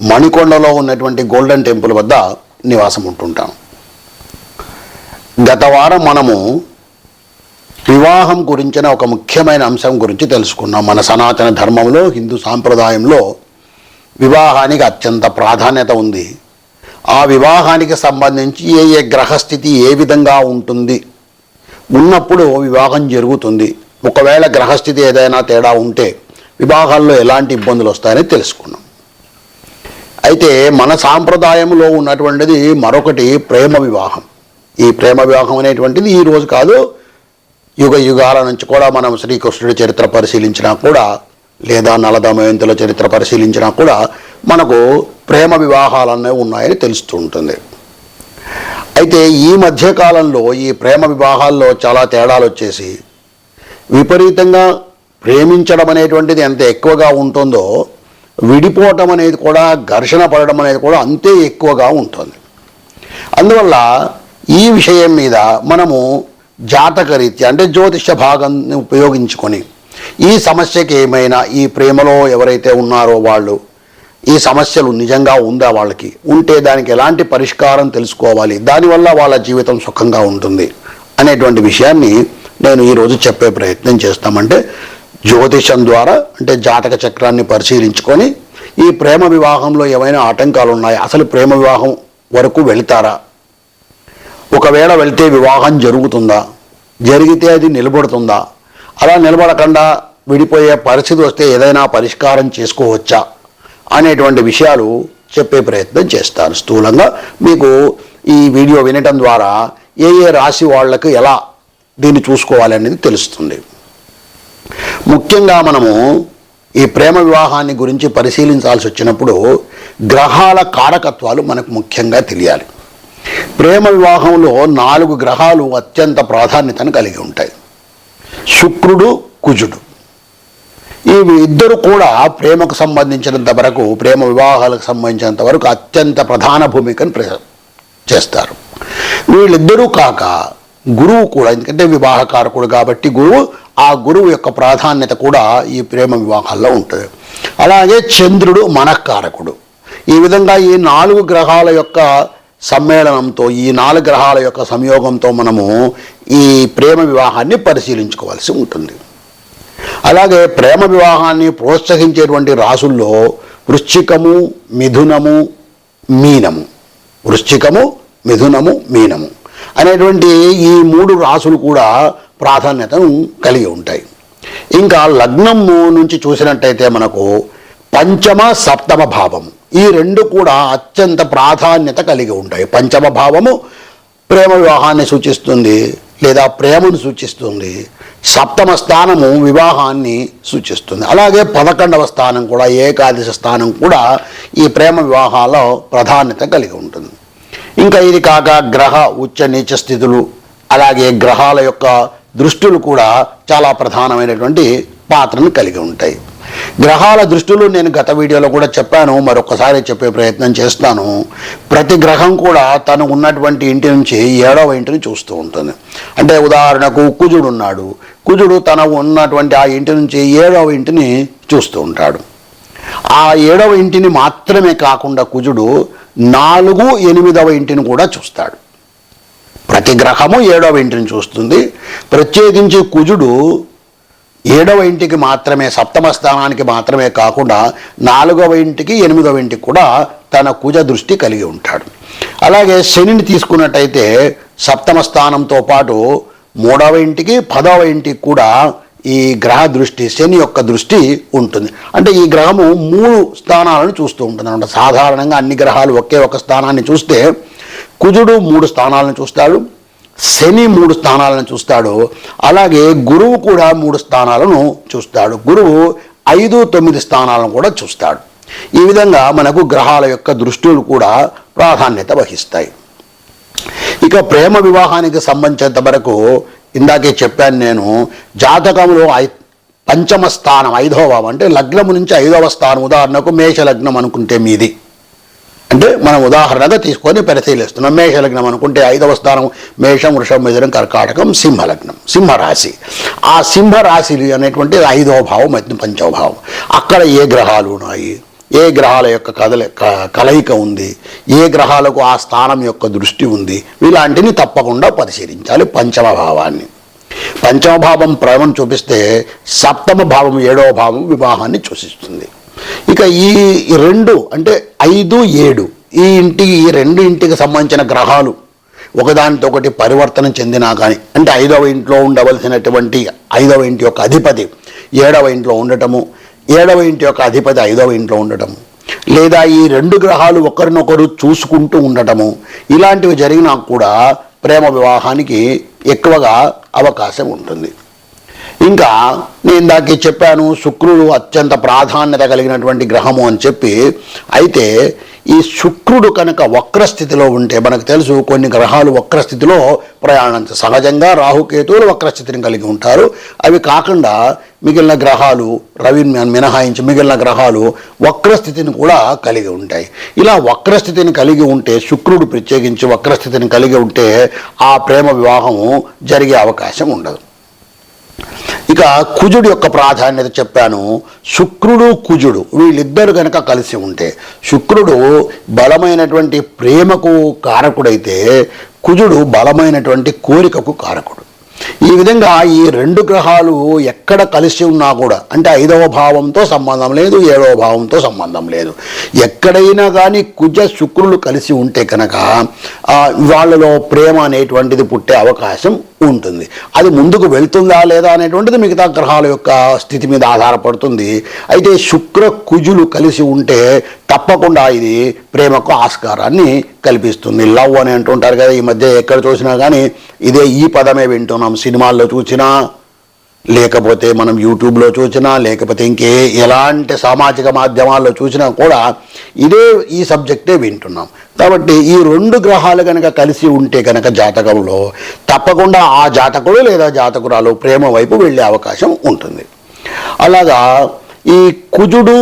మణికొండలో ఉన్నటువంటి golden temple వద్ద నివాసం ఉంటుంటాను గత వారం మనము వివాహం గురించిన ఒక ముఖ్యమైన అంశం గురించి తెలుసుకున్నాం. మన సనాతన ధర్మంలో హిందూ సాంప్రదాయంలో వివాహానికి అత్యంత ప్రాధాన్యత ఉంది. ఆ వివాహానికి సంబంధించి ఏ ఏ గ్రహస్థితి ఏ విధంగా ఉంటుంది? ఉన్నప్పుడు వివాహం జరుగుతుంది. ఒకవేళ గ్రహస్థితి ఏదైనా తేడా ఉంటే వివాహాల్లో ఎలాంటి ఇబ్బందులు వస్తాయని తెలుసుకున్నాం. అయితే మన సాంప్రదాయంలో ఉన్నటువంటిది మరొకటి ప్రేమ వివాహం. ఈ ప్రేమ వివాహం అనేటువంటిది ఈ రోజు కాదు యుగ యుగాల నుంచి కూడా మనం శ్రీకృష్ణుడి చరిత్ర పరిశీలించినా కూడా లేదా నలదమయంతుల చరిత్ర పరిశీలించినా కూడా మనకు ప్రేమ వివాహాలు ఉన్నాయని తెలుస్తూ ఉంటుంది. అయితే ఈ మధ్యకాలంలో ఈ ప్రేమ వివాహాల్లో చాలా తేడాలు వచ్చేసి విపరీతంగా ప్రేమించడం అనేటువంటిది ఎంత ఎక్కువగా ఉంటుందో విడిపోవటం అనేది కూడా ఘర్షణ పడడం అనేది కూడా అంతే ఎక్కువగా ఉంటుంది. అందువల్ల ఈ విషయం మీద మనము జాతకరీత్యా అంటే జ్యోతిష భాగాన్ని ఉపయోగించుకొని ఈ సమస్యకి ఏమైనా ఈ ప్రేమలో ఎవరైతే ఉన్నారో వాళ్ళు ఈ సమస్యలు నిజంగా ఉందా వాళ్ళకి? ఉంటే దానికి ఎలాంటి పరిష్కారం తెలుసుకోవాలి? దానివల్ల వాళ్ళ జీవితం సుఖంగా ఉంటుంది అనేటువంటి విషయాన్ని నేను ఈరోజు చెప్పే ప్రయత్నం చేస్తామంటే జ్యోతిషం ద్వారా అంటే జాతక చక్రాన్ని పరిశీలించుకొని ఈ ప్రేమ వివాహంలో ఏమైనా ఆటంకాలు ఉన్నాయా అసలు ప్రేమ వివాహం వరకు వెళ్తారా? ఒకవేళ వెళ్తే వివాహం జరుగుతుందా? జరిగితే అది నిలబడుతుందా? అలా నిలబడకుండా విడిపోయే పరిస్థితి వస్తే ఏదైనా పరిష్కారం చేసుకోవచ్చా? అనేటువంటి విషయాలు చెప్పే ప్రయత్నం చేస్తాను. స్థూలంగా మీకు ఈ వీడియో వినటం ద్వారా ఏ ఏ రాశి వాళ్ళకు ఎలా దీన్ని చూసుకోవాలి అనేది తెలుస్తుంది. ముఖ్యంగా మనము ఈ ప్రేమ వివాహాన్ని గురించి పరిశీలించాల్సి వచ్చినప్పుడు గ్రహాల కారకత్వాలు మనకు ముఖ్యంగా తెలియాలి. ప్రేమ వివాహంలో నాలుగు గ్రహాలు అత్యంత ప్రాధాన్యతను కలిగి ఉంటాయి. శుక్రుడు కుజుడు. ఇవి ఇద్దరు కూడా ప్రేమకు సంబంధించినంత వరకు ప్రేమ వివాహాలకు సంబంధించినంత వరకు అత్యంత ప్రధాన భూమికను చేస్తారు. వీళ్ళిద్దరూ కాక గురువు కూడా ఎందుకంటే వివాహకారకుడు కాబట్టి గురువు ఆ గురువు యొక్క ప్రాధాన్యత కూడా ఈ ప్రేమ వివాహాల్లో ఉంటుంది. అలాగే చంద్రుడు మనఃకారకుడు. ఈ విధంగా ఈ నాలుగు గ్రహాల యొక్క సమ్మేళనంతో ఈ నాలుగు గ్రహాల యొక్క సంయోగంతో మనము ఈ ప్రేమ వివాహాన్ని పరిశీలించుకోవాల్సి ఉంటుంది. అలాగే ప్రేమ వివాహాన్ని ప్రోత్సహించేటువంటి రాసుల్లో వృశ్చికము మిథునము మీనము. వృశ్చికము మిథునము మీనము అనేటువంటి ఈ మూడు రాసులు కూడా ప్రాధాన్యతను కలిగి ఉంటాయి. ఇంకా లగ్నము నుంచి చూసినట్టయితే మనకు పంచమ సప్తమ భావము ఈ రెండు కూడా అత్యంత ప్రాధాన్యత కలిగి ఉంటాయి. పంచమ భావము ప్రేమ వివాహాన్ని సూచిస్తుంది లేదా ప్రేమను సూచిస్తుంది. సప్తమ స్థానము వివాహాన్ని సూచిస్తుంది. అలాగే పదకొండవ స్థానం కూడా ఏకాదశి స్థానం కూడా ఈ ప్రేమ వివాహాల్లో ప్రాధాన్యత కలిగి ఉంటుంది. ఇంకా ఇది కాక గ్రహ ఉచ్చ నీచ స్థితులు అలాగే గ్రహాల యొక్క దృష్టులు కూడా చాలా ప్రధానమైనటువంటి పాత్రను కలిగి ఉంటాయి. గ్రహాల దృష్టిలో నేను గత వీడియోలో కూడా చెప్పాను మరొకసారి చెప్పే ప్రయత్నం చేస్తాను. ప్రతి గ్రహం కూడా తను ఉన్నటువంటి ఇంటి నుంచి ఏడవ ఇంటిని చూస్తూ ఉంటుంది. అంటే ఉదాహరణకు కుజుడు ఉన్నాడు. కుజుడు తన ఉన్నటువంటి ఆ ఇంటి నుంచి ఏడవ ఇంటిని చూస్తూ ఉంటాడు. ఆ ఏడవ ఇంటిని మాత్రమే కాకుండా కుజుడు నాలుగు ఎనిమిదవ ఇంటిని కూడా చూస్తాడు. ప్రతి గ్రహము ఏడవ ఇంటిని చూస్తుంది. ప్రత్యేకించి కుజుడు ఏడవ ఇంటికి మాత్రమే సప్తమ స్థానానికి మాత్రమే కాకుండా నాలుగవ ఇంటికి ఎనిమిదవ ఇంటికి కూడా తన కుజ దృష్టి కలిగి ఉంటాడు. అలాగే శనిని తీసుకున్నట్టయితే సప్తమ స్థానంతో పాటు మూడవ ఇంటికి పదవ ఇంటికి కూడా ఈ గ్రహ దృష్టి శని యొక్క దృష్టి ఉంటుంది. అంటే ఈ గ్రహము మూడు స్థానాలను చూస్తూ ఉంటుంది అనమాట సాధారణంగా అన్ని గ్రహాలు ఒకే ఒక స్థానాన్ని చూస్తే కుజుడు మూడు స్థానాలను చూస్తాడు శని మూడు స్థానాలను చూస్తాడు అలాగే గురువు కూడా మూడు స్థానాలను చూస్తాడు. గురువు ఐదు తొమ్మిది స్థానాలను కూడా చూస్తాడు. ఈ విధంగా మనకు గ్రహాల యొక్క దృష్టిలు కూడా ప్రాధాన్యత వహిస్తాయి. ఇక ప్రేమ వివాహానికి సంబంధించినంత వరకు ఇందాకే చెప్పాను నేను జాతకంలో ఐ పంచమ స్థానం ఐదవ అంటే లగ్నము నుంచి ఐదవ స్థానం ఉదాహరణకు మేష లగ్నం అనుకుంటే మీది. అంటే మనం ఉదాహరణగా తీసుకొని పరిశీలిస్తున్నాం. మేష లగ్నం అనుకుంటే ఐదవ స్థానం మేషం వృషం మిథునం కర్కాటకం సింహలగ్నం సింహరాశి. ఆ సింహరాశి అనేటువంటి ఐదవ భావం అయితే పంచవ భావం. అక్కడ ఏ గ్రహాలు ఉన్నాయి? ఏ గ్రహాల యొక్క కదల క- కలయిక ఉంది? ఏ గ్రహాలకు ఆ స్థానం యొక్క దృష్టి ఉంది? ఇలాంటిని తప్పకుండా పరిశీలించాలి పంచమ భావాన్ని. పంచమ భావం ప్రేమను చూపిస్తే సప్తమ భావం ఏడవ భావం వివాహాన్ని సూచిస్తుంది. ఇక ఈ రెండు అంటే ఐదు ఏడు ఈ ఇంటికి ఈ రెండు ఇంటికి సంబంధించిన గ్రహాలు ఒకదానితో ఒకటి పరివర్తన చెందినా కానీ అంటే ఐదవ ఇంట్లో ఉండవలసినటువంటి ఐదవ ఇంటి యొక్క అధిపతి ఏడవ ఇంట్లో ఉండటము ఏడవ ఇంటి యొక్క అధిపతి ఐదవ ఇంట్లో ఉండటము లేదా ఈ రెండు గ్రహాలు ఒకరినొకరు చూసుకుంటూ ఉండటము ఇలాంటివి జరిగినా కూడా ప్రేమ వివాహానికి ఎక్కువగా అవకాశం ఉంటుంది. ఇంకా నేను ఇందాకే చెప్పాను శుక్రుడు అత్యంత ప్రాధాన్యత కలిగినటువంటి గ్రహము అని చెప్పి. అయితే ఈ శుక్రుడు కనుక వక్రస్థితిలో ఉంటే మనకు తెలుసు కొన్ని గ్రహాలు వక్రస్థితిలో ప్రయాణం సహజంగా రాహుకేతువులు వక్రస్థితిని కలిగి ఉంటారు. అవి కాకుండా మిగిలిన గ్రహాలు రవి మినహాయించి మిగిలిన గ్రహాలు వక్రస్థితిని కూడా కలిగి ఉంటాయి. ఇలా వక్రస్థితిని కలిగి ఉంటే శుక్రుడు ప్రత్యేకించి వక్రస్థితిని కలిగి ఉంటే ఆ ప్రేమ వివాహము జరిగే అవకాశం ఉండదు. ఇక కుజుడు యొక్క ప్రాధాన్యత చెప్పాను. శుక్రుడు కుజుడు వీళ్ళిద్దరు కనుక కలిసి ఉంటే శుక్రుడు బలమైనటువంటి ప్రేమకు కారకుడైతే కుజుడు బలమైనటువంటి కోరికకు కారకుడు. ఈ విధంగా ఈ రెండు గ్రహాలు ఎక్కడ కలిసి ఉన్నా కూడా అంటే ఐదవ భావంతో సంబంధం లేదు ఏడవ భావంతో సంబంధం లేదు. ఎక్కడైనా కానీ కుజ శుక్రులు కలిసి ఉంటే కనుక వాళ్ళలో ప్రేమ అనేటువంటిది పుట్టే అవకాశం ఉంటుంది. అది ముందుకు వెళ్తుందా లేదా అనేటువంటిది మిగతా గ్రహాల యొక్క స్థితి మీద ఆధారపడుతుంది. అయితే శుక్ర కుజులు కలిసి ఉంటే తప్పకుండా ఇది ప్రేమకు ఆస్కారాన్ని కల్పిస్తుంది. లవ్ అని అంటుంటారు కదా ఈ మధ్య ఎక్కడ చూసినా కానీ ఇదే ఈ పదమే వింటున్నాం. సినిమాల్లో చూసినా లేకపోతే మనం యూట్యూబ్లో చూసినా లేకపోతే ఇంకే ఎలాంటి సామాజిక మాధ్యమాల్లో చూసినా కూడా ఇదే ఈ సబ్జెక్టే వింటున్నాం. కాబట్టి ఈ రెండు గ్రహాలు కనుక కలిసి ఉంటే కనుక జాతకంలో తప్పకుండా ఆ జాతకుడు లేదా జాతకురాలు ప్రేమ వైపు వెళ్ళే అవకాశం ఉంటుంది. అలాగా ఈ కుజుడు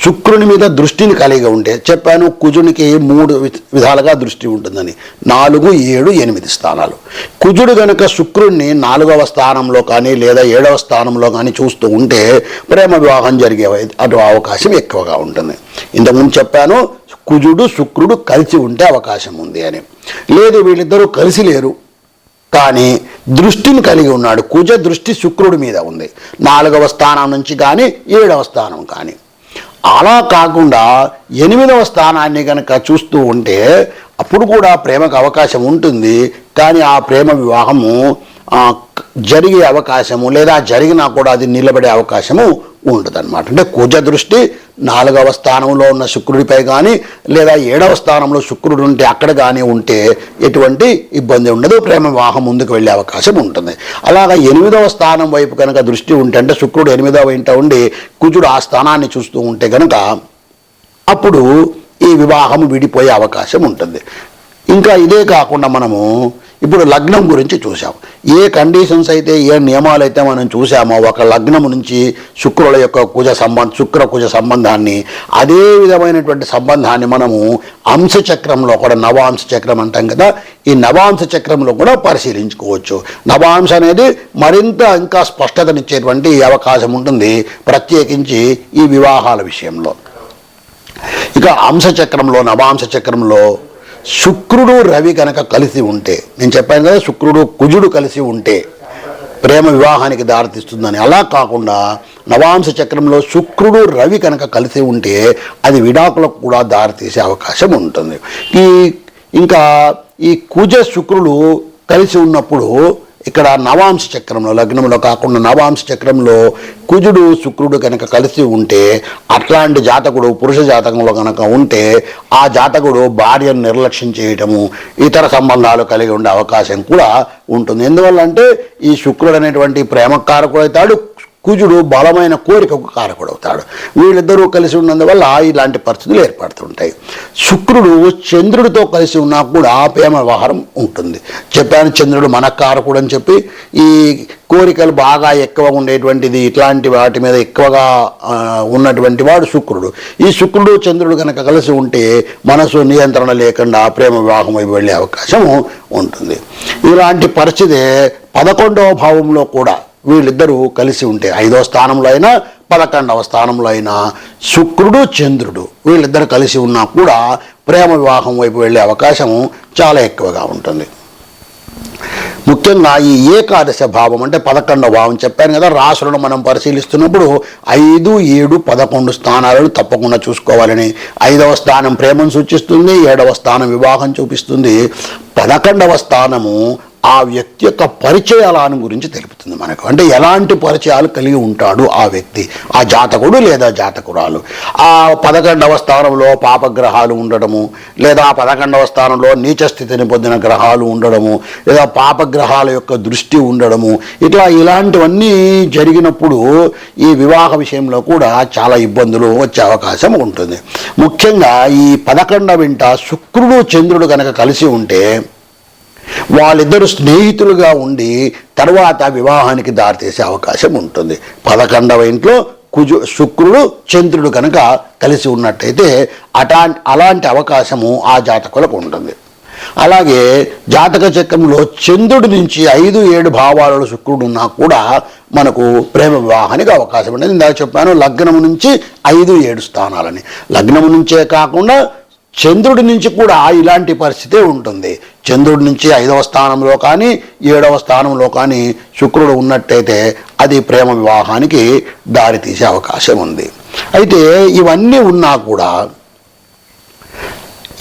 శుక్రుని మీద దృష్టిని కలిగి ఉంటే చెప్పాను కుజునికి మూడు వి- విధాలుగా దృష్టి ఉంటుందని. నాలుగు ఏడు ఎనిమిది స్థానాలు. కుజుడు గనుక శుక్రుణ్ణి నాలుగవ స్థానంలో కానీ లేదా ఏడవ స్థానంలో కానీ చూస్తూ ఉంటే ప్రేమ వివాహం జరిగే అటు అవకాశం ఎక్కువగా ఉంటుంది. ఇంతకుముందు చెప్పాను కుజుడు శుక్రుడు కలిసి ఉంటే అవకాశం ఉంది అని. లేదు వీళ్ళిద్దరూ కలిసి లేరు. కానీ దృష్టిని కలిగి ఉన్నాడు. కుజ దృష్టి శుక్రుడి మీద ఉంది. నాలుగవ స్థానం నుంచి కానీ ఏడవ స్థానం కానీ. అలా కాకుండా ఎనిమిదవ స్థానాన్ని కనుక చూస్తూ ఉంటే అప్పుడు కూడా ప్రేమకు అవకాశం ఉంటుంది. కానీ ఆ ప్రేమ వివాహము జరిగే అవకాశము లేదా జరిగినా కూడా అది నిలబడే అవకాశము ఉండదన్నమాట. అంటే కుజ దృష్టి నాలుగవ స్థానంలో ఉన్న శుక్రుడిపై కానీ లేదా ఏడవ స్థానంలో శుక్రుడు ఉంటే అక్కడ కానీ ఉంటే ఎటువంటి ఇబ్బంది ఉండదు. ప్రేమ వివాహం ముందుకు వెళ్ళే అవకాశం ఉంటుంది. అలాగా ఎనిమిదవ స్థానం వైపు కనుక దృష్టి ఉంటే అంటే శుక్రుడు ఎనిమిదవ ఇంట ఉండి కుజుడు ఆ స్థానాన్ని చూస్తూ ఉంటే కనుక అప్పుడు ఈ వివాహం విడిపోయే అవకాశం ఉంటుంది. ఇంకా ఇదే కాకుండా మనము ఇప్పుడు లగ్నం గురించి చూసాం ఏ కండిషన్స్ అయితే ఏ నియమాలు అయితే మనం చూసామో ఒక లగ్నం నుంచి శుక్రుల యొక్క కుజ సంబంధ శుక్ర కుజ సంబంధాన్ని అదే విధమైనటువంటి సంబంధాన్ని మనము అంశ చక్రంలో కూడా నవాంశ చక్రం అంటాం కదా ఈ నవాంశ చక్రంలో కూడా పరిశీలించుకోవచ్చు. నవాంశ అనేది మరింత ఇంకా స్పష్టతనిచ్చేటువంటి అవకాశం ఉంటుంది ప్రత్యేకించి ఈ వివాహాల విషయంలో. ఇక అంశ చక్రంలో నవాంశ చక్రంలో శుక్రుడు రవి కనుక కలిసి ఉంటే నేను చెప్పాను కదా శుక్రుడు కుజుడు కలిసి ఉంటే ప్రేమ వివాహానికి దారితీస్తుందని. అలా కాకుండా నవాంశ చక్రంలో శుక్రుడు రవి కనుక కలిసి ఉంటే అది విడాకులకు కూడా దారితీసే అవకాశం ఉంటుంది. ఈ ఇంకా ఈ కుజ శుక్రుడు కలిసి ఉన్నప్పుడు ఇక్కడ నవాంశ చక్రంలో లగ్నంలో కాకుండా నవాంశ చక్రంలో కుజుడు శుక్రుడు కనుక కలిసి ఉంటే అట్లాంటి జాతకుడు పురుష జాతకంలో కనుక ఉంటే ఆ జాతకుడు భార్యను నిర్లక్ష్యం చేయటము ఇతర సంబంధాలు కలిగి ఉండే అవకాశం కూడా ఉంటుంది. ఎందువల్ల అంటే ఈ శుక్రుడు అనేటువంటి ప్రేమకారకుడు అవుతాడు కుజుడు బలమైన కోరికకు కారకుడవుతాడు. వీళ్ళిద్దరూ కలిసి ఉన్నందువల్ల ఇలాంటి పరిస్థితులు ఏర్పడుతుంటాయి. శుక్రుడు చంద్రుడితో కలిసి ఉన్నా కూడా ప్రేమ వ్యవహారం ఉంటుంది. చెప్పాను చంద్రుడు మన కారకుడు అని చెప్పి ఈ కోరికలు బాగా ఎక్కువ ఉండేటువంటిది ఇట్లాంటి వాటి మీద ఎక్కువగా ఉన్నటువంటి వాడు శుక్రుడు. ఈ శుక్రుడు చంద్రుడు కనుక కలిసి ఉంటే మనసు నియంత్రణ లేకుండా ప్రేమ వివాహం వెళ్ళే అవకాశం ఉంటుంది. ఇలాంటి పరిస్థితి పదకొండవ భావంలో కూడా వీళ్ళిద్దరూ కలిసి ఉంటే ఐదవ స్థానంలో అయినా పదకొండవ స్థానంలో అయినా శుక్రుడు చంద్రుడు వీళ్ళిద్దరు కలిసి ఉన్నా కూడా ప్రేమ వివాహం వైపు వెళ్ళే అవకాశం చాలా ఎక్కువగా ఉంటుంది. ముఖ్యంగా ఈ ఏకాదశ భావం అంటే పదకొండవ భావం చెప్పాను కదా రాసులను మనం పరిశీలిస్తున్నప్పుడు ఐదు ఏడు పదకొండు స్థానాలను తప్పకుండా చూసుకోవాలని. ఐదవ స్థానం ప్రేమను సూచిస్తుంది ఏడవ స్థానం వివాహం చూపిస్తుంది. పదకొండవ స్థానము ఆ వ్యక్తి యొక్క పరిచయాలను గురించి తెలుపుతుంది మనకు. అంటే ఎలాంటి పరిచయాలు కలిగి ఉంటాడు ఆ వ్యక్తి? ఆ జాతకుడు లేదా జాతకురాలు? ఆ పదకొండవ స్థానంలో పాపగ్రహాలు ఉండడము లేదా ఆ పదకొండవ స్థానంలో నీచ స్థితిని పొందిన గ్రహాలు ఉండడము లేదా పాపగ్రహాల యొక్క దృష్టి ఉండడము ఇట్లా ఇలాంటివన్నీ జరిగినప్పుడు ఈ వివాహ విషయంలో కూడా చాలా ఇబ్బందులు వచ్చే అవకాశం ఉంటుంది. ముఖ్యంగా ఈ పదకొండ ఇంట శుక్రుడు చంద్రుడు కనుక కలిసి ఉంటే వాళ్ళిద్దరు స్నేహితులుగా ఉండి తర్వాత వివాహానికి దారితీసే అవకాశం ఉంటుంది. పదకొండవ ఇంట్లో కుజు శుక్రుడు చంద్రుడు కనుక కలిసి ఉన్నట్టయితే అటా అలాంటి అవకాశము ఆ జాతకులకు ఉంటుంది. అలాగే జాతక చక్రంలో చంద్రుడి నుంచి ఐదు ఏడు భావాలలో శుక్రుడు ఉన్నా కూడా మనకు ప్రేమ వివాహానికి అవకాశం ఉంటుంది. ఇందాక చెప్పాను లగ్నం నుంచి ఐదు ఏడు స్థానాలని. లగ్నం నుంచే కాకుండా చంద్రుడి నుంచి కూడా ఇలాంటి పరిస్థితే ఉంటుంది. చంద్రుడి నుంచి ఐదవ స్థానంలో కానీ ఏడవ స్థానంలో కానీ శుక్రుడు ఉన్నట్టయితే అది ప్రేమ వివాహానికి దారితీసే అవకాశం ఉంది. అయితే ఇవన్నీ ఉన్నా కూడా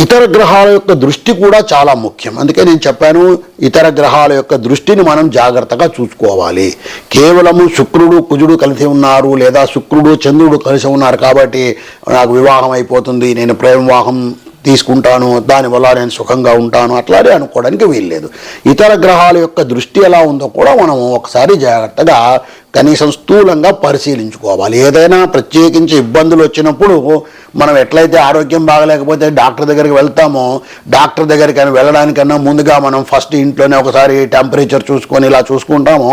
ఇతర గ్రహాల యొక్క దృష్టి కూడా చాలా ముఖ్యం. అందుకే నేను చెప్పాను ఇతర గ్రహాల యొక్క దృష్టిని మనం జాగ్రత్తగా చూసుకోవాలి. కేవలము శుక్రుడు కుజుడు కలిసి ఉన్నారు లేదా శుక్రుడు చంద్రుడు కలిసి ఉన్నారు కాబట్టి నాకు వివాహం అయిపోతుంది నేను ప్రేమ వివాహం తీసుకుంటాను దానివల్ల నేను సుఖంగా ఉంటాను అట్లానే అనుకోవడానికి వీల్లేదు. ఇతర గ్రహాల యొక్క దృష్టి ఎలా ఉందో కూడా మనం ఒకసారి జాగ్రత్తగా కనీసం స్థూలంగా పరిశీలించుకోవాలి. ఏదైనా ప్రత్యేకించి ఇబ్బందులు వచ్చినప్పుడు మనం ఎట్లయితే ఆరోగ్యం బాగలేకపోతే డాక్టర్ దగ్గరికి వెళ్తామో డాక్టర్ దగ్గరికి వెళ్ళడానికన్నా ముందుగా మనం ఫస్ట్ ఇంట్లోనే ఒకసారి టెంపరేచర్ చూసుకొని ఇలా చూసుకుంటామో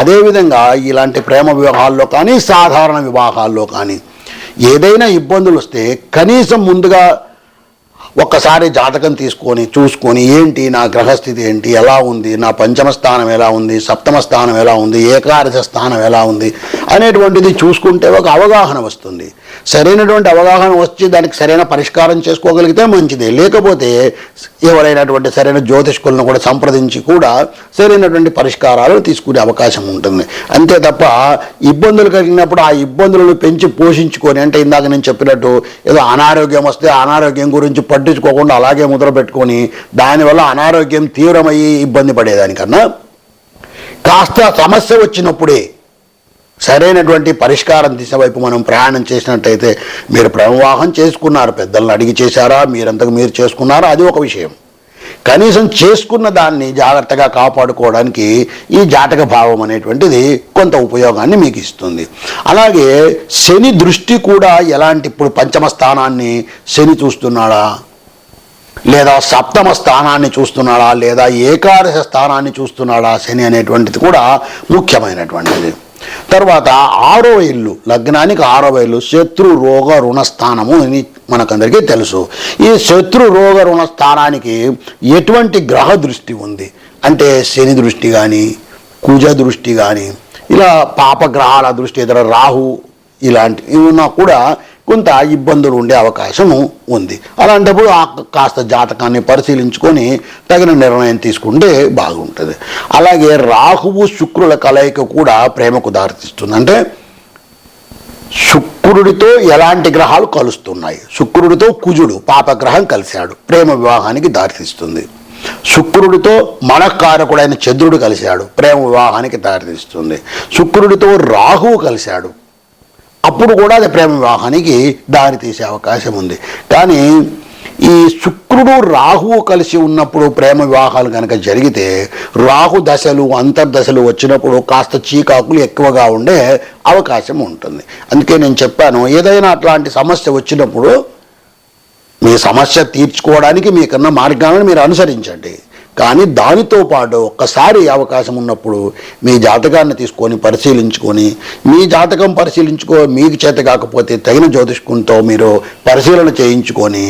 అదేవిధంగా ఇలాంటి ప్రేమ వివాహాల్లో కానీ సాధారణ వివాహాల్లో కానీ ఏదైనా ఇబ్బందులు వస్తే కనీసం ముందుగా ఒక్కసారి జాతకం తీసుకొని చూసుకొని ఏంటి నా గ్రహస్థితి ఏంటి ఎలా ఉంది నా పంచమ స్థానం ఎలా ఉంది సప్తమ స్థానం ఎలా ఉంది ఏకాదశ స్థానం ఎలా ఉంది అనేటువంటిది చూసుకుంటే ఒక అవగాహన వస్తుంది. సరైనటువంటి అవగాహన వచ్చి దానికి సరైన పరిష్కారం చేసుకోగలిగితే మంచిది. లేకపోతే ఎవరైనటువంటి సరైన జ్యోతిష్కులను కూడా సంప్రదించి కూడా సరైనటువంటి పరిష్కారాలు తీసుకునే అవకాశం ఉంటుంది. అంతే తప్ప ఇబ్బందులు కలిగినప్పుడు ఆ ఇబ్బందులను పెంచి పోషించుకొని అంటే ఇందాక నేను చెప్పినట్టు ఏదో అనారోగ్యం వస్తే అనారోగ్యం గురించి పట్టించుకోకుండా అలాగే ముద్ర పెట్టుకొని దానివల్ల అనారోగ్యం తీవ్రమయ్యి ఇబ్బంది పడేదానికన్నా కాస్త సమస్య వచ్చినప్పుడే సరైనటువంటి పరిష్కారం దిశ వైపు మనం ప్రయాణం చేసినట్టయితే మీరు ప్రవాహం చేసుకున్నారు పెద్దలను అడిగి చేశారా మీరంతకు మీరు చేసుకున్నారా అది ఒక విషయం. కనీసం చేసుకున్న దాన్ని జాగ్రత్తగా కాపాడుకోవడానికి ఈ జాతక భావం అనేటువంటిది కొంత ఉపయోగాన్ని మీకు ఇస్తుంది. అలాగే శని దృష్టి కూడా ఎలాంటి ఇప్పుడు పంచమ స్థానాన్ని శని చూస్తున్నాడా? లేదా సప్తమ స్థానాన్ని చూస్తున్నాడా? లేదా ఏకాదశ స్థానాన్ని చూస్తున్నాడా శని అనేటువంటిది కూడా ముఖ్యమైనటువంటిది. తర్వాత ఆరో ఇల్లు లగ్నానికి ఆరవ ఇల్లు శత్రు రోగ రుణ స్థానము అని మనకందరికీ తెలుసు. ఈ శత్రు రోగ రుణ స్థానానికి ఎటువంటి గ్రహ దృష్టి ఉంది? అంటే శని దృష్టి కానీ కుజ దృష్టి కానీ ఇలా పాపగ్రహాల దృష్టి ఇతర రాహు ఇలాంటివి ఉన్నా కూడా కొంత ఇబ్బందులు ఉండే అవకాశం ఉంది. అలాంటప్పుడు ఆ కాస్త జాతకాన్ని పరిశీలించుకొని తగిన నిర్ణయం తీసుకుంటే బాగుంటుంది. అలాగే రాహువు శుక్రుల కలయిక కూడా ప్రేమకు దారితీస్తుంది. అంటే శుక్రుడితో ఎలాంటి గ్రహాలు కలుస్తున్నాయి? శుక్రుడితో కుజుడు పాపగ్రహం కలిశాడు. ప్రేమ వివాహానికి దారితీస్తుంది. శుక్రుడితో మనకారకుడైన చంద్రుడు కలిశాడు. ప్రేమ వివాహానికి దారితీస్తుంది. శుక్రుడితో రాహువు కలిశాడు. అప్పుడు కూడా అది ప్రేమ వివాహానికి దారితీసే అవకాశం ఉంది. కానీ ఈ శుక్రుడు రాహువు కలిసి ఉన్నప్పుడు ప్రేమ వివాహాలు కనుక జరిగితే రాహు దశలు అంతర్దశలు వచ్చినప్పుడు కాస్త చీకాకులు ఎక్కువగా ఉండే అవకాశం ఉంటుంది. అందుకే నేను చెప్పాను ఏదైనా అట్లాంటి సమస్య వచ్చినప్పుడు మీ సమస్య తీర్చుకోవడానికి మీకున్న మార్గాలను మీరు అనుసరించండి. కానీ దానితో పాటు ఒక్కసారి అవకాశం ఉన్నప్పుడు మీ జాతకాన్ని తీసుకొని పరిశీలించుకొని మీ జాతకం పరిశీలించుకో మీకు చేత కాకపోతే తగిన జ్యోతిష్కునితో మీరు పరిశీలన చేయించుకొని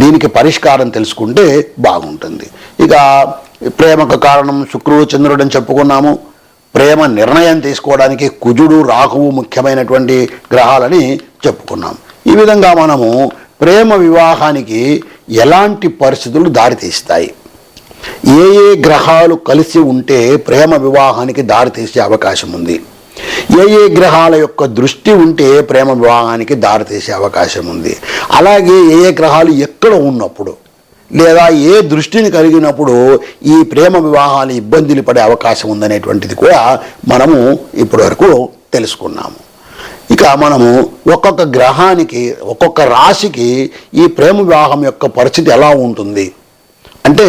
దీనికి పరిష్కారం తెలుసుకుంటే బాగుంటుంది. ఇక ప్రేమకు కారణం శుక్రుడు చంద్రుడు అని చెప్పుకున్నాము. ప్రేమ నిర్ణయం తీసుకోవడానికి కుజుడు రాహువు ముఖ్యమైనటువంటి గ్రహాలని చెప్పుకున్నాం. ఈ విధంగా మనము ప్రేమ వివాహానికి ఎలాంటి పరిస్థితులు దారితీస్తాయి? ఏ ఏ గ్రహాలు కలిసి ఉంటే ప్రేమ వివాహానికి దారితీసే అవకాశం ఉంది? ఏ ఏ గ్రహాల యొక్క దృష్టి ఉంటే ప్రేమ వివాహానికి దారితీసే అవకాశం ఉంది? అలాగే ఏ ఏ గ్రహాలు ఎక్కడ ఉన్నప్పుడు లేదా ఏ దృష్టిని కలిగినప్పుడు ఈ ప్రేమ వివాహాలు ఇబ్బందులు పడే అవకాశం ఉందనేటువంటిది కూడా మనము ఇప్పటివరకు తెలుసుకున్నాము. ఇక మనము ఒక్కొక్క గ్రహానికి ఒక్కొక్క రాశికి ఈ ప్రేమ వివాహం యొక్క పరిస్థితి ఎలా ఉంటుంది? అంటే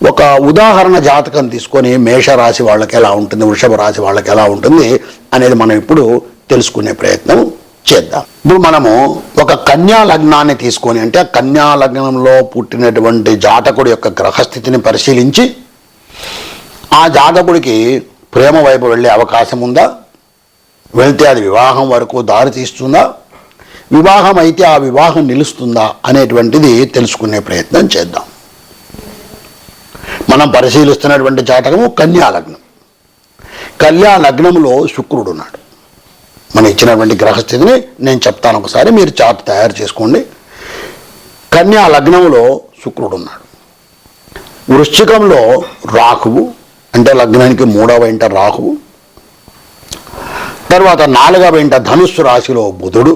ఒక ఉదాహరణ జాతకం తీసుకొని మేషరాశి వాళ్ళకి ఎలా ఉంటుంది వృషభ రాశి వాళ్ళకి ఎలా ఉంటుంది అనేది మనం ఇప్పుడు తెలుసుకునే ప్రయత్నం చేద్దాం. ఇప్పుడు మనము ఒక కన్యా లగ్నాన్ని తీసుకొని అంటే ఆ కన్యా లగ్నంలో పుట్టినటువంటి జాతకుడి యొక్క గ్రహస్థితిని పరిశీలించి ఆ జాతకుడికి ప్రేమ వైపు వెళ్ళే అవకాశం ఉందా? వెళ్తే అది వివాహం వరకు దారి తీస్తుందా? వివాహం అయితే ఆ వివాహం నిలుస్తుందా అనేటువంటిది తెలుసుకునే ప్రయత్నం చేద్దాం. మనం పరిశీలిస్తున్నటువంటి జాతకము కన్యా లగ్నం శుక్రుడు ఉన్నాడు మన ఇచ్చినటువంటి గ్రహస్థితిని నేను చెప్తాను ఒకసారి మీరు చార్ట్ తయారు చేసుకోండి. కన్యా లగ్నంలో శుక్రుడు ఉన్నాడు వృశ్చికంలో రాహువు అంటే లగ్నానికి మూడవ ఇంట రాహువు. తర్వాత నాలుగవ ఇంట ధనుస్సు రాశిలో బుధుడు.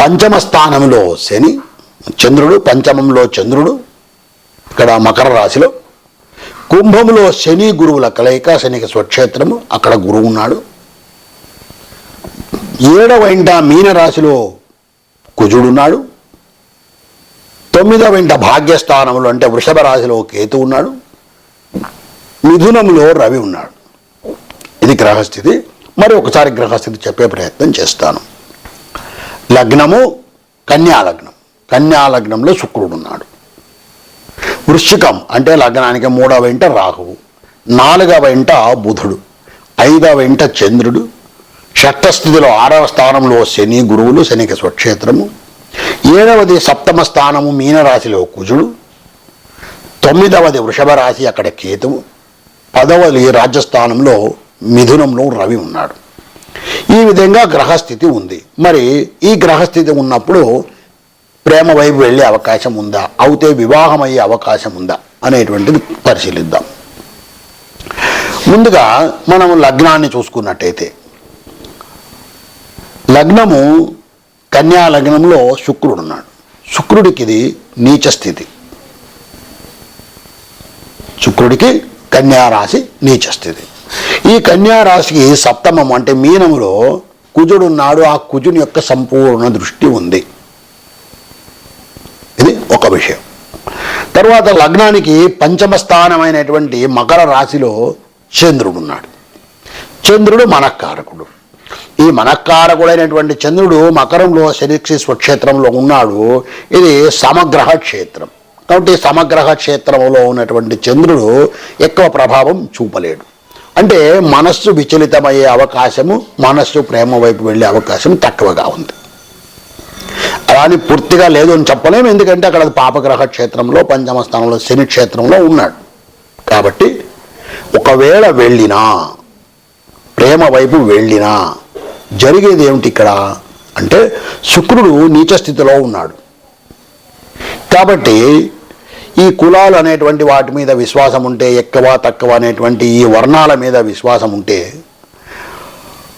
పంచమ స్థానంలో శని చంద్రుడు పంచమంలో చంద్రుడు. ఇక్కడ మకర రాశిలో కుంభములో శని గురువుల కలయిక శనికి స్వక్షేత్రము అక్కడ గురువు ఉన్నాడు. ఏడవ ఇంట మీనరాశిలో కుజుడున్నాడు తొమ్మిదవ ఇంట భాగ్యస్థానంలో అంటే వృషభ రాశిలో కేతు ఉన్నాడు. మిథునంలో రవి ఉన్నాడు. ఇది గ్రహస్థితి. మరి ఒకసారి గ్రహస్థితి చెప్పే ప్రయత్నం చేస్తాను. లగ్నము కన్యా లగ్నం శుక్రుడు ఉన్నాడు. వృశ్చికం అంటే లగ్నానికి మూడవ ఇంట రాహువు నాలుగవ ఇంట బుధుడు ఐదవ ఇంట చంద్రుడు షష్టస్థితిలో ఆరవ స్థానంలో శని గురువులు శనికి స్వక్షేత్రము ఏడవది సప్తమ స్థానము మీనరాశిలో కుజుడు తొమ్మిదవది వృషభ రాశి అక్కడ కేతువు పదవది రాజ్యస్థానంలో మిథునంలో రవి ఉన్నాడు. ఈ విధంగా గ్రహస్థితి ఉంది. మరి ఈ గ్రహస్థితి ఉన్నప్పుడు ప్రేమ వైపు వెళ్ళే అవకాశం ఉందా? అవుతే వివాహం అయ్యే అవకాశం ఉందా? అనేటువంటిది పరిశీలిద్దాం. ముందుగా మనం లగ్నాన్ని చూసుకున్నట్టయితే లగ్నము కన్యా లగ్నంలో శుక్రుడు ఉన్నాడు. శుక్రుడికి ఇది నీచ స్థితి. శుక్రుడికి కన్యారాశి నీచ స్థితి. ఈ కన్యారాశికి సప్తమం అంటే మీనములో కుజుడున్నాడు ఆ కుజుని యొక్క సంపూర్ణ దృష్టి ఉంది. ఒక విషయం. తర్వాత లగ్నానికి పంచమ స్థానమైనటువంటి మకర రాశిలో చంద్రుడు ఉన్నాడు చంద్రుడు మనఃకారకుడు. ఈ మనఃకారకుడైనటువంటి చంద్రుడు మకరంలో శనిక్షి స్వక్షేత్రంలో ఉన్నాడు. ఇది సమగ్రహ క్షేత్రం. కాబట్టి సమగ్రహ క్షేత్రంలో ఉన్నటువంటి చంద్రుడు ఎక్కువ ప్రభావం చూపలేడు. అంటే మనస్సు విచలితమయ్యే అవకాశము మనస్సు ప్రేమ వైపు వెళ్ళే అవకాశం తక్కువగా ఉంది. అలాని పూర్తిగా లేదు అని చెప్పలేము. ఎందుకంటే అక్కడ పాపగ్రహ క్షేత్రంలో పంచమ స్థానంలో శని క్షేత్రంలో ఉన్నాడు. కాబట్టి ఒకవేళ వెళ్ళినా ప్రేమ వైపు వెళ్ళినా జరిగేది ఏమిటి ఇక్కడ? అంటే శుక్రుడు నీచ స్థితిలో ఉన్నాడు. కాబట్టి ఈ కులాలు అనేటువంటి వాటి మీద విశ్వాసం ఉంటే ఎక్కువ తక్కువ అనేటువంటి ఈ వర్ణాల మీద విశ్వాసం ఉంటే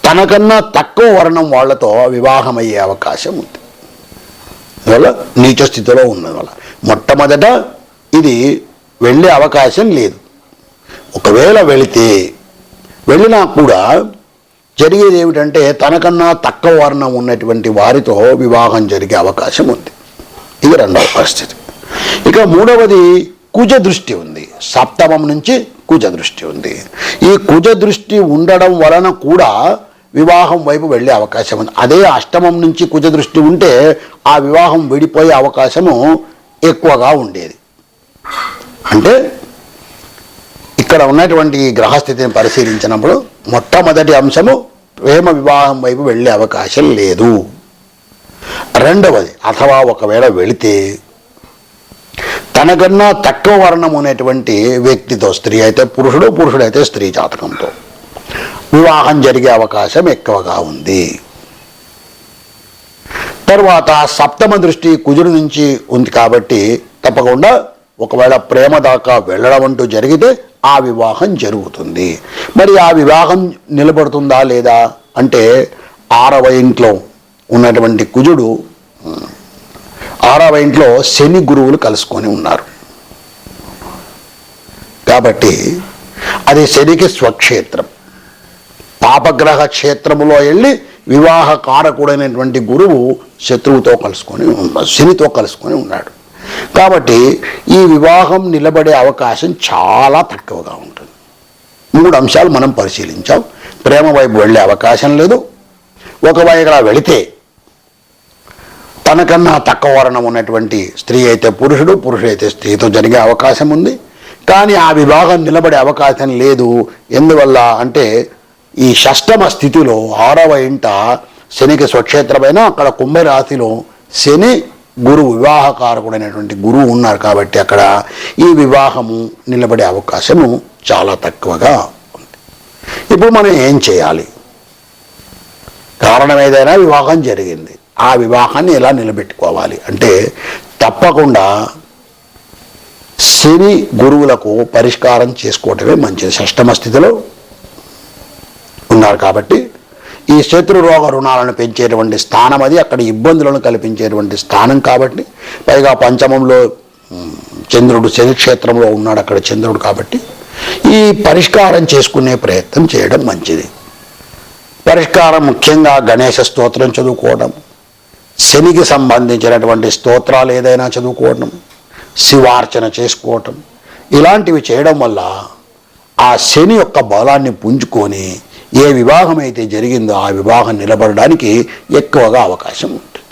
తనకన్నా తక్కువ వర్ణం వాళ్ళతో వివాహం అయ్యే అవకాశం ఉంది. వల్ల నీచ స్థితిలో ఉన్నది వల్ల. మొట్టమొదట ఇది వెళ్ళే అవకాశం లేదు. ఒకవేళ వెళితే వెళ్ళినా కూడా జరిగేది ఏమిటంటే తనకన్నా తక్కువ వర్ణం ఉన్నటువంటి వారితో వివాహం జరిగే అవకాశం ఉంది. ఇది రెండవ పరిస్థితి. ఇక మూడవది కుజ దృష్టి ఉంది. సప్తమం నుంచి కుజ దృష్టి ఉంది. ఈ కుజ దృష్టి ఉండడం వలన కూడా వివాహం వైపు వెళ్ళే అవకాశం ఉంది. అదే అష్టమం నుంచి కుజ దృష్టి ఉంటే ఆ వివాహం విడిపోయే అవకాశము ఎక్కువగా ఉండేది. అంటే ఇక్కడ ఉన్నటువంటి గ్రహస్థితిని పరిశీలించినప్పుడు మొట్టమొదటి అంశము ప్రేమ వివాహం వైపు వెళ్ళే అవకాశం లేదు. రెండవది అథవా ఒకవేళ వెళితే తనకన్నా తక్కువ వర్ణం అనేటువంటి వ్యక్తితో స్త్రీ అయితే పురుషుడు పురుషుడైతే స్త్రీ జాతకంతో. వివాహం జరిగే అవకాశం ఎక్కువగా ఉంది. తర్వాత సప్తమ దృష్టి కుజుడు నుంచి ఉంది కాబట్టి తప్పకుండా ఒకవేళ ప్రేమ దాకా వెళ్ళడం అంటూ జరిగితే ఆ వివాహం జరుగుతుంది. మరి ఆ వివాహం నిలబడుతుందా లేదా అంటే ఆరవ ఇంట్లో ఉన్నటువంటి కుజుడు ఆరవ ఇంట్లో శని గురువులు కలుసుకొని ఉన్నారు. కాబట్టి అది శనికి స్వక్షేత్రం. పాపగ్రహ క్షేత్రములో వెళ్ళి వివాహ కారకుడైనటువంటి గురువు శత్రువుతో కలుసుకొని ఉన్న- శనితో కలుసుకొని ఉన్నాడు. కాబట్టి ఈ వివాహం నిలబడే అవకాశం చాలా తక్కువగా ఉంటుంది. మూడు అంశాలు మనం పరిశీలించాం. ప్రేమ వైపు వెళ్ళే అవకాశం లేదు. ఒకవైపులా వెళితే తనకన్నా తక్కువ వర్ణం ఉన్నటువంటి స్త్రీ అయితే పురుషుడు పురుషుడైతే స్త్రీతో జరిగే అవకాశం ఉంది. కానీ ఆ వివాహం నిలబడే అవకాశం లేదు. ఎందువల్ల అంటే ఈ షష్టమ స్థితిలో ఆరవ ఇంట శనికి స్వక్షేత్రమైన అక్కడ కుంభరాశిలో శని గురువు వివాహకారకుడైనటువంటి గురువు ఉన్నారు కాబట్టి అక్కడ ఈ వివాహము నిలబడే అవకాశము చాలా తక్కువగా ఉంది. ఇప్పుడు మనం ఏం చేయాలి? కారణం ఏదైనా వివాహం జరిగింది. ఆ వివాహాన్ని ఎలా నిలబెట్టుకోవాలి? అంటే తప్పకుండా శని గురువులకు పరిష్కారం చేసుకోవటమే మంచిది. షష్టమ స్థితిలో ఉన్నారు కాబట్టి ఈ శత్రు రోగ రుణాలను పెంచేటువంటి స్థానం అది అక్కడ ఇబ్బందులను కల్పించేటువంటి స్థానం కాబట్టి పైగా పంచమంలో చంద్రుడు శనిక్షేత్రంలో ఉన్నాడు అక్కడ చంద్రుడు కాబట్టి ఈ పరిష్కారం చేసుకునే ప్రయత్నం చేయడం మంచిది. పరిష్కారం ముఖ్యంగా గణేష స్తోత్రం చదువుకోవడం శనికి సంబంధించినటువంటి స్తోత్రాలు ఏదైనా చదువుకోవడం శివార్చన చేసుకోవటం ఇలాంటివి చేయడం వల్ల ఆ శని యొక్క బలాన్ని పుంజుకొని ఏ వివాహం అయితే జరిగిందో ఆ వివాహం నిలబడడానికి ఎక్కువగా అవకాశం ఉంటుంది.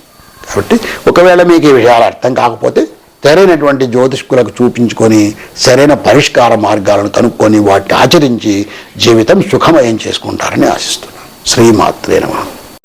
కాబట్టి ఒకవేళ మీకు ఈ విషయాలు అర్థం కాకపోతే సరైనటువంటి జ్యోతిష్కులకు చూపించుకొని సరైన పరిష్కార మార్గాలను కనుక్కొని వాటిని ఆచరించి జీవితం సుఖమయం చేసుకుంటారని ఆశిస్తున్నాను. శ్రీమాత్రే నమః.